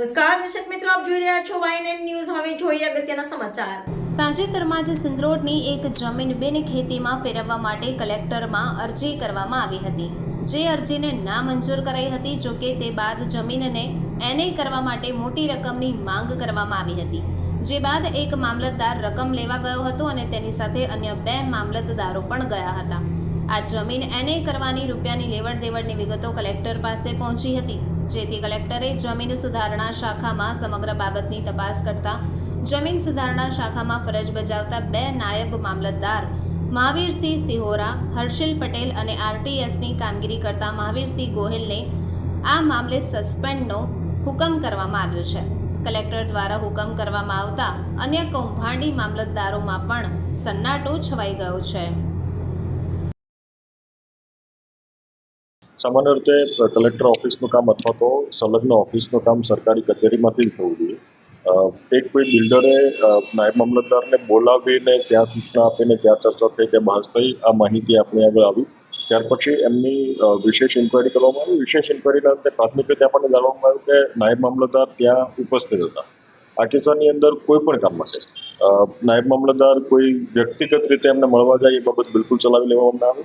નમસ્કાર, દર્શક મિત્રો, આપ જોઈ રહ્યા છો વાયએનએન ન્યૂઝ હવે જોઈએ અગત્યના સમાચાર. તાજેતરમાં જ સિંદરોડની એક જમીન બિન ખેતીમાં ફેરવવા માટે કલેક્ટરમાં અરજી કરવામાં આવી હતી. જે અરજીને નામંજૂર કરાઈ હતી, જો કે તે બાદ જમીનને એને કરવા માટે મોટી રકમની માંગ કરવામાં આવી હતી. જે બાદ એક મામલતદાર રકમ લેવા ગયો હતો અને તેની સાથે અન્ય બે મામલતદારો પણ ગયા હતા. આ જમીન એને કરવાની રૂપિયાની લેવડ દેવડની વિગતો કલેક્ટર પાસે પહોંચી હતી, જેથી કલેક્ટરે જમીન સુધારણા શાખામાં સમગ્ર બાબતની તપાસ કરતા જમીન સુધારણા શાખામાં ફરજ બજાવતા બે નાયબ મામલતદાર, મહાવીરસિંહ સિહોરા, હર્ષિલ પટેલ અને આરટીએસની કામગીરી કરતા મહાવીરસિંહ ગોહિલને આ મામલે સસ્પેન્ડનો હુકમ કરવામાં આવ્યો છે. કલેક્ટર દ્વારા હુકમ કરવામાં આવતા અન્ય કૌભાંડી મામલતદારોમાં પણ સન્નાટો છવાઈ ગયો છે. સામાન્ય રીતે કલેક્ટર ઓફિસનું કામ અથવા તો સંલગ્ન ઓફિસનું કામ સરકારી કચેરીમાંથી જ થવું જોઈએ. એક કોઈ બિલ્ડરે નાયબ મામલતદારને બોલાવીને ત્યાં સૂચના આપીને ત્યાં ચર્ચા થઈ કે બહાર થઈ, આ માહિતી આપણી આગળ આવી. ત્યાર પછી એમની વિશેષ ઇન્કવાયરી કરવામાં આવી. વિશેષ ઇન્કવાયરીના અંતે પ્રાથમિક રીતે આપણને જાણવામાં આવ્યું કે નાયબ મામલતદાર ત્યાં ઉપસ્થિત હતા. આ કિસ્સાની અંદર કોઈ પણ કામ માટે. નાયબ મામલતદાર કોઈ વ્યક્તિગત રીતે એમને મળવા જાય એ બાબત બિલકુલ ચલાવી લેવામાં આવે.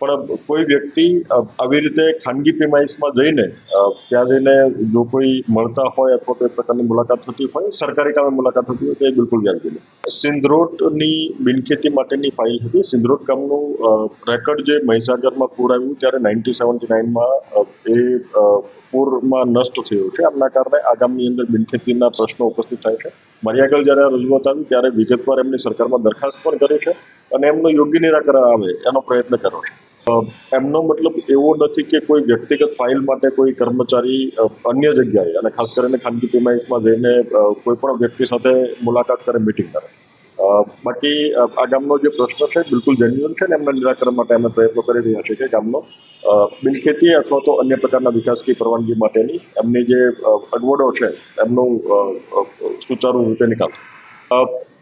પણ કોઈ વ્યક્તિ આવી રીતે ખાનગી પ્રિમાઇસમાં જઈને ત્યાં જઈને જો કોઈ મળતા હોય અથવા કોઈ પ્રકારની મુલાકાત થતી હોય, સરકારી કામે મુલાકાત થતી હોય, તો એ બિલકુલ વ્યાજબી નથી સિંધરોટની બિનખેતી માટેની ફાઇલ હતી. સિંધરોટ ગામનું રેકર્ડ જે મહીસાગરમાં પૂર આવ્યું ત્યારે નાઇન્ટી સેવન્ટી નાઇનમાં એ પૂરમાં નષ્ટ થયું છે આમના કારણે આ અંદર બિનખેતીના પ્રશ્નો ઉપસ્થિત થાય છે. મારી આગળ જ્યારે રજૂઆત આવી, ત્યારે વિગતવાર એમની સરકારમાં દરખાસ્ત પણ કરી છે અને એમનું યોગ્ય નિરાકરણ આવે એનો પ્રયત્ન કર્યો છે. એમનો મતલબ એવો નથી કે કોઈ વ્યક્તિગત ફાઇલ માટે કોઈ કર્મચારી અન્ય જગ્યાએ અને ખાસ કરીને ખાનગી પ્રિમાઇસમાં જઈને કોઈ પણ વ્યક્તિ સાથે મુલાકાત કરે મિટિંગ કરે. બાકી આ ગામનો જે પ્રશ્ન છે, બિલકુલ જેન્યુઅન છે ને એમના નિરાકરણ માટે અમે પ્રયત્નો કરી રહ્યા છીએ કે ગામનો બિલખેતી અથવા તો અન્ય પ્રકારના વિકાસની પરવાનગી માટેની એમની જે અગવડો છે, એમનું સુચારુ રીતે નિકાલ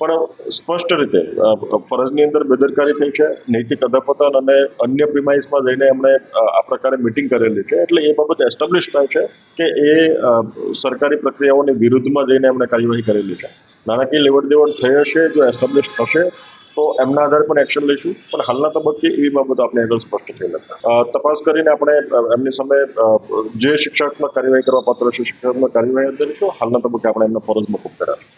પણ સ્પષ્ટ રીતે ફરજની અંદર બેદરકારી થઈ છે, નૈતિક અધપતન અને અન્ય પ્રિમાઇસમાં જઈને એમણે આ પ્રકારે મિટિંગ કરેલી છે. એટલે એ બાબત એસ્ટાબ્લિશ થાય છે કે એ સરકારી પ્રક્રિયાઓની વિરુદ્ધમાં જઈને એમણે કાર્યવાહી કરેલી છે. નાણાકીય લેવડ દેવડ થઈ હશે, જો એસ્ટાબ્લિશ થશે, તો એમના આધારે પણ એક્શન લઈશું. પણ હાલના તબક્કે એવી બાબતો આપણે આગળ સ્પષ્ટ થઈ નથી. તપાસ કરીને આપણે એમની સામે જે શિક્ષાત્મક કાર્યવાહી કરવા પાત્ર છે શિક્ષાત્મક કાર્યવાહી અંદર લઈશું હાલના તબક્કે આપણે એમને ફરજ મોકૂફ કર્યા છે